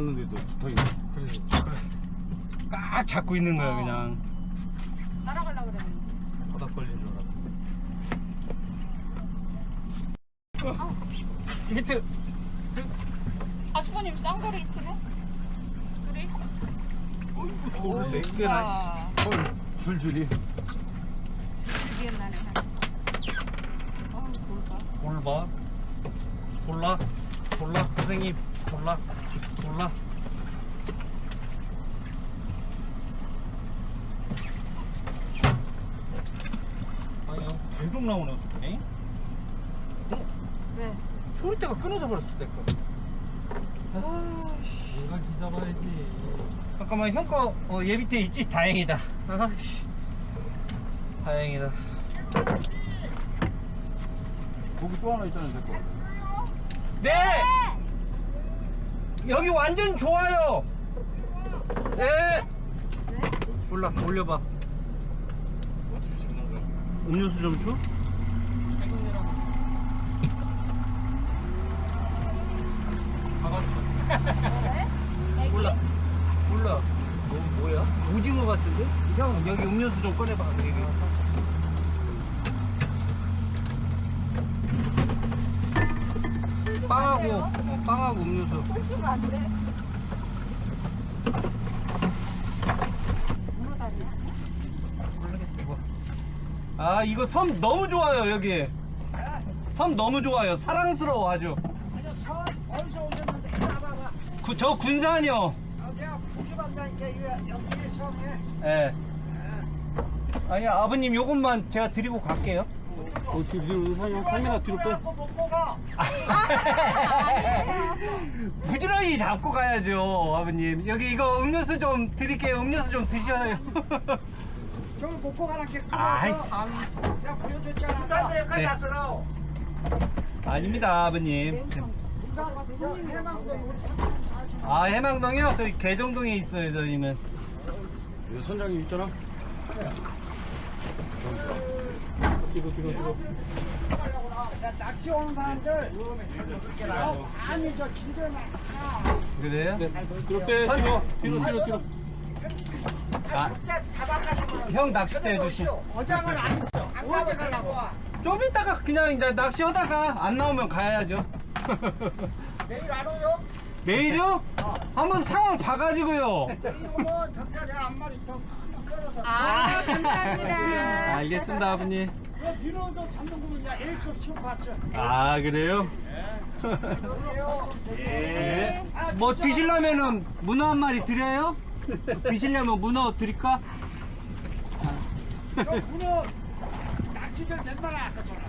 붙어 있네. 그래서 꽉 잡고 있는 거야 그냥 따라가려 그랬는데. 바닥 걸린 줄 알았어 히트 아주버님 쌍거리 히트네? 둘이? 오늘 네 개나 와, 헐, 줄줄이. 드디어 나네. 어우, 돌라 돌라 선생님 돌라 돌라 아니 계속 나오네 어떡해 왜? 소리대가 끊어져 버렸어 내거 이걸 뒤잡아야지. 잠깐만 형거 어, 얘 밑에 있지? 다행이다 아이씨 다행이다 거기 또 하나 있잖아, 내 거. 네! 여기 완전 좋아요 네 몰라 올려봐? 음료수 좀 줘? 왜? 몰라 몰라 뭐, 뭐야? 오징어 같은데? 형 여기 음료수 좀 꺼내봐 여기 빵하고 음료수 홀수가 안 돼. 아 이거 섬 너무 좋아요 여기 섬 너무 좋아요 사랑스러워 아주. 구, 저 군산이요. 예 아니 아버님 요것만 제가 드리고 갈게요 어떻게 뒤로, 상이, 상이나 뒤로 빼. 부지런히 잡고 가야죠 아버님 여기 이거 음료수 좀 드릴게요 음료수 좀 드셔요 저기 먹고 가는 게 아이. 내가 보여줬잖아. 딴데 네. 왔어. 아닙니다 아버님 아 해망동이요? 저희 개정동에 있어요 저희는 여기 선장님 있잖아. 뒤로, 뒤로, 뒤로. 나 낚시 오는 사람들. 어, 아니 저 진짜 많아. 그래요? 뒤로 빼, 뒤로, 뒤로, 뒤로, 뒤로. 아, 잡아가지고. 형 낚싯대 해주시 어장을 안 했어. 안 가져가려고. 좀 이따가 그냥 이제 낚시하다가 안 나오면 가야죠 내일 안 오요? 내일요? 한번 상황 봐가지고요 내일 오면 덕분에 한 마리 더 끌어서. 아, 감사합니다. 알겠습니다 아버님 아 그래요? 그래요. 예. 뭐 드시려면은 문어 한 마리 드려요? 드시려면 문어 드릴까? 저 문어 낚시들 웬만하 아까 전화.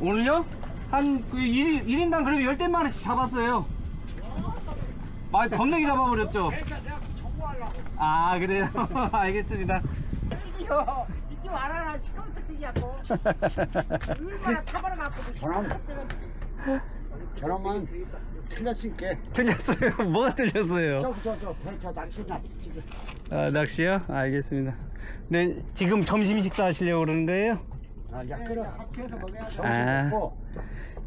오늘요? 한그 1, 인당 그래도 열댓 마리씩 잡았어요 아 겁나게 잡아버렸죠? 내가 정보하려고. 아 그래요? 알겠습니다 이거 이제 와라라 시끄럽다 뛰겠고. 얼마나 타버려 갖고. 저놈 저놈은 틀렸으니까 틀렸어요? 뭐가 틀렸어요? 저기 저저 벨차 낚시나 아, 낚시요? 알겠습니다 네 지금 점심 식사 하시려고 그러는 거예요? 아 야, 끓여 합쳐서 먹어야 돼. 아.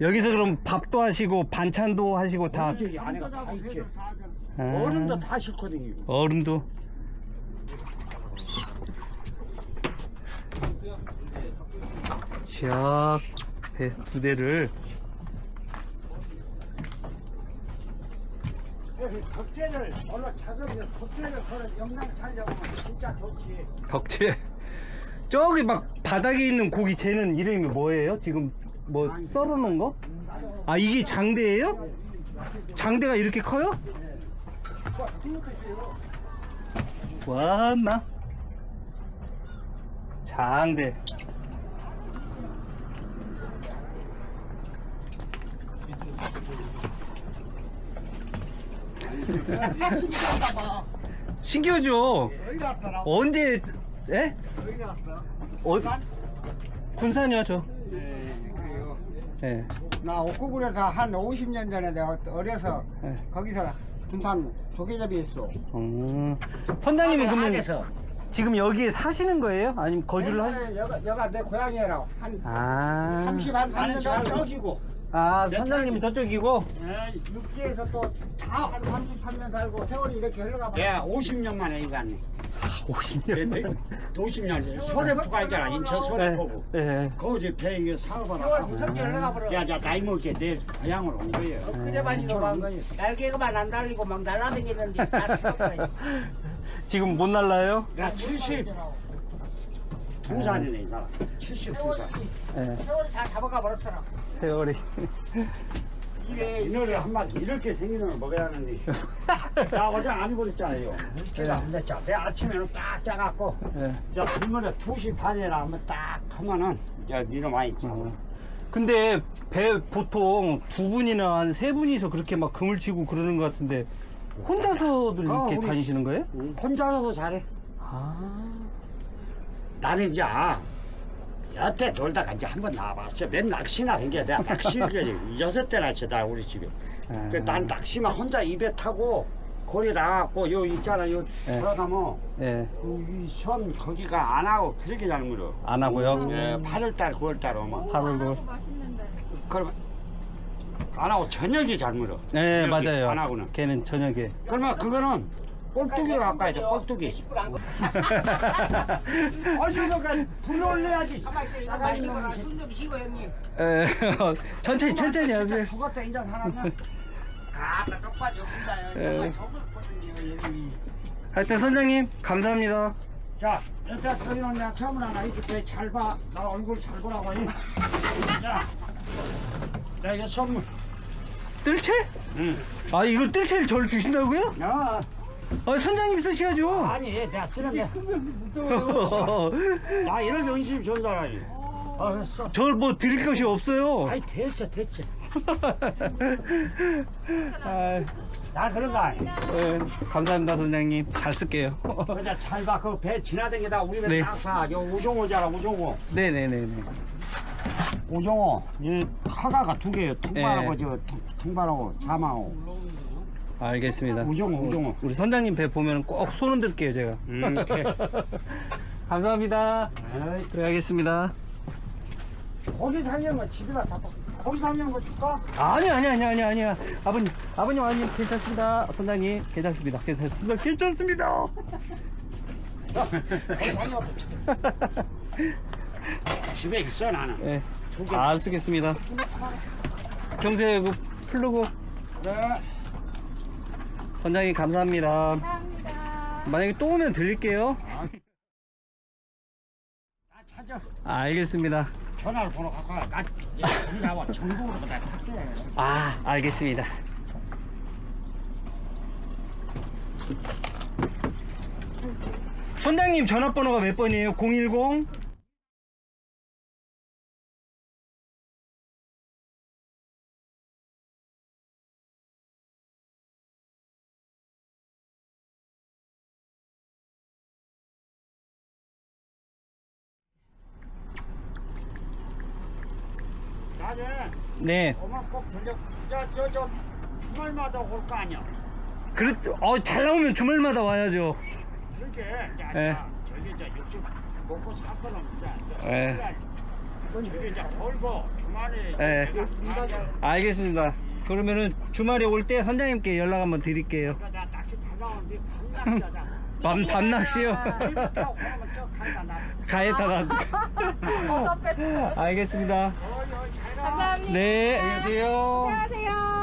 여기서 그럼 밥도 하시고 반찬도 하시고 다 저기 안에가 다 있지 아, 얼음도 다 싫거든 이거 얼음 도 샥배두 대를 덕재를 원래 작으면 덕재를 그런 영양 차려면 진짜 좋지. 덕질 저기 막 바닥에 있는 고기 쟤는 이름이 뭐예요? 지금 뭐 썰어놓은 거? 아 이게 장대예요? 장대가 이렇게 커요? 와마 장대 신기하죠? 갔더라. 언제 에? 여기 갔어. 어, 군산이요 저. 그래요. 예. 나 옥구군에서 한 50년 전에 내가 어려서 네. 거기서 군산 조개잡이 했어. 음. 선장님은 그러면 안에서. 지금 여기에 사시는 거예요? 아니면 거주를 하시? 여가, 여가 내 고향이라 한 아. 30, 한 3년 저, 저기고. 아 선장님이 저쪽이고 육지에서 또 다한 33년 살고 세월이 이렇게 흘러가 버려. 예, 50년 만에 이간이. 50년 50년. 소래포가 있잖아. 인천 소래포구. 예. 거기 배 이게 사업을 세월 하고. 무섭게 흘러가 버려. 야, 야, 나이 먹게 내 고향으로 온 거예요. 그제만 이거 한 거지. 날개가만 안 달리고 막 날아다니는데 다 죽어버려. 지금 못 날라요? 야, 70. 두 살이네, 이 사람. 72살. 예. 세월이 다 잡아가 버렸더라. 세월이 이게 이 노래 한마디 이렇게 생기는 걸 먹어야 하는데. 나 어제 안 입었잖아요. 제가 안 됐죠. 내 아침에는 딱 짜갖고. 예. 야, 주말에 2시 반이라 하면 딱 하면은, 야, 니는 많이 있잖아. 근데 배 보통 두 분이나 한 세 분이서 그렇게 막 금을 치고 그러는 것 같은데 혼자서들 어, 이렇게 우리- 다니시는 거예요? 혼자서도 잘해. 아 나는 이제 아, 여태 놀다가 이제 한번 나와봤어. 맨 낚시나 한게 내가 낚시를 여섯 대나 치다 우리 집에. 아. 그 난 낚시만 혼자 입에 타고 거리 나가고 요 있잖아 요 예. 들어가면 예. 이섬 거기가 안 하고 그렇게 잘 물어. 안 하고요. 예, 8월달 9월달 오면 8월 9월. 맛있는데. 그러면 안 하고 저녁이 잘 물어. 네 이렇게 맞아요. 안 하고는. 걔는 저녁에. 그러면 그거는 꼴뚜기로 가까이 돼 꼴뚜기. 어디서까지 불러올려야지. 가만히 있어. 이거 마시거나 숨좀 쉬고 형님. 에, 천천히 천천히 하세요. 죽었다 인자 살았나? 아, 나. 예. 정말 적었거든요. 여기. 하여튼 선장님 감사합니다. 자, 일단 저희는 내가 처음으로 하나 해줄게. 잘 봐. 나 얼굴 잘 보라고. 이. 자, 내가 선물. 뜰채? 응. 아 이거 뜰채를 저를 주신다고요? 야, 아 선장님 쓰셔야죠. 아니, 내가 쓰는데. 나 이런 연습 좋은 사람이. 아, 했어. 저뭐 드릴 것이 없어요. 아이, 됐어, 됐어. 아, 나 그런 거 아니. 예, 감사합니다 선장님. 잘 쓸게요. 그냥 잘 봐. 그배 지나다니다 우리 네. 배딱 봐. 요 우종호잖아, 우종호. 네네네네. 우종호. 이 하가가 두 개예요. 통발하고 네. 저 통- 통발하고 자망하고. 알겠습니다. 우종호, 우종호. 우리 선장님 배 보면 꼭 손은 들게요 제가. 음, 오케이. 감사합니다. 에이, 들어가겠습니다. 고기 살려면 집에다 다 봐. 고기 살려는 거 줄까? 아니 아니 아니 아니 아니야. 아버님 아버님 아버님 괜찮습니다. 선장님 괜찮습니다. 괜찮습니다. 괜찮습니다. 집에 있어 나는. 예. 잘 쓰겠습니다. 경제 그 풀르고 그래. 선장님 감사합니다. 감사합니다. 만약에 또 오면 들릴게요. 나 찾아. 아, 알겠습니다. 전화를 번호 갖고 와. 나 이제 나와 전국으로 다 찾게. 아 알겠습니다. 선장님 전화번호가 몇 번이에요? 010? 네. 엄마 꼭 들려. 저저저 주말마다 올 거 아니야. 그렇, 어, 잘 나오면 주말마다 와야죠. 그렇게 야, 예. 야, 저기 저 육즙 먹고 살거든 진짜. 예. 저기 저 벌고 주말에 예. 내가 가면 알겠습니다. 그러면은 주말에 올 때 선장님께 연락 한번 드릴게요. 나 낚시 잘 나오는데. 밤, 밤낚시요. 그러면 저 가이다 나. 가에다가. 알겠습니다. 감사합니다. 네, 안녕히 계세요. 안녕하세요.